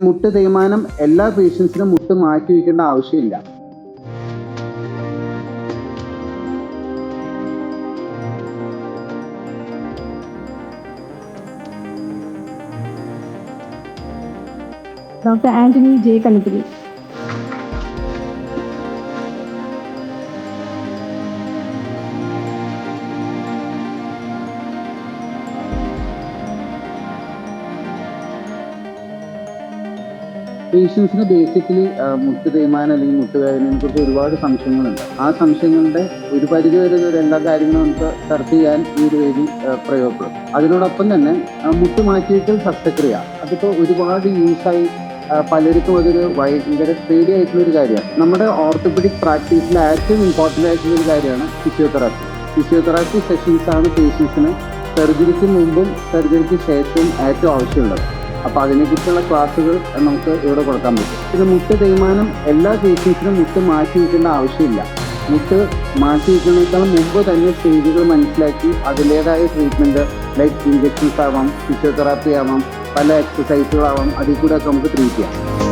മുട്ട് തേയ്മാനം എല്ലാ പേഷ്യൻസിനും മുട്ട് മാറ്റി വയ്ക്കേണ്ട ആവശ്യമില്ല. ഡോക്ടർ ആന്റണി ജെ കണിക്കരി പേഷ്യൻസിന് ബേസിക്കലി മുട്ട് തേയ്മാനം അല്ലെങ്കിൽ മുട്ടുവേദനയെ കുറിച്ച് ഒരുപാട് സംശയങ്ങളുണ്ട്. ആ സംശയങ്ങളുടെ ഒരു പരിധി വരെ എല്ലാ കാര്യങ്ങളും നമുക്ക് ചർച്ച ചെയ്യാൻ ഈ ഒരു വേദി പ്രയോഗപ്പെടും അതിനോടൊപ്പം തന്നെ മുട്ട് മാറ്റിയിട്ട് ശസ്ത്രക്രിയ. അതിപ്പോൾ ഒരുപാട് യൂസായി പലർക്കും അതൊരു ഭയങ്കര പേടിയായിട്ടുള്ള ഒരു കാര്യമാണ്. നമ്മുടെ ഓർത്തോപെഡിക് പ്രാക്ടീസിൽ ഏറ്റവും ഇമ്പോർട്ടന്റ് ആയിട്ടുള്ള ഒരു കാര്യമാണ് ഫിസിയോതെറാപ്പി ഫിസിയോതെറാപ്പി സെഷൻസ് ആണ് പേഷ്യൻസിന് സർജറിക്ക് മുമ്പും സർജറിക്ക് ശേഷവും ഏറ്റവും ആവശ്യമുള്ളത്. അപ്പോൾ അതിനെക്കുറിച്ചുള്ള ക്ലാസ്സുകൾ നമുക്ക് ഇവിടെ കൊടുക്കാൻ പറ്റും. പിന്നെ മുട്ട് തേയ്മാനം എല്ലാ പേഷ്യൻസിനും മുട്ട് മാറ്റി വയ്ക്കേണ്ട ആവശ്യമില്ല. മുട്ട് മാറ്റി വയ്ക്കുന്നതിനേക്കാൾ മുമ്പ് തന്നെ സ്റ്റേജുകൾ മനസ്സിലാക്കി അതിന്റേതായ ട്രീറ്റ്മെന്റ് ലൈക്ക് ഇഞ്ചെക്ഷൻസ് ആവാം ഫിസിയോതെറാപ്പി ആവാം പല എക്സസൈസുകളാവാം അതിൽ കൂടെ നമുക്ക് ട്രീറ്റ് ചെയ്യാം.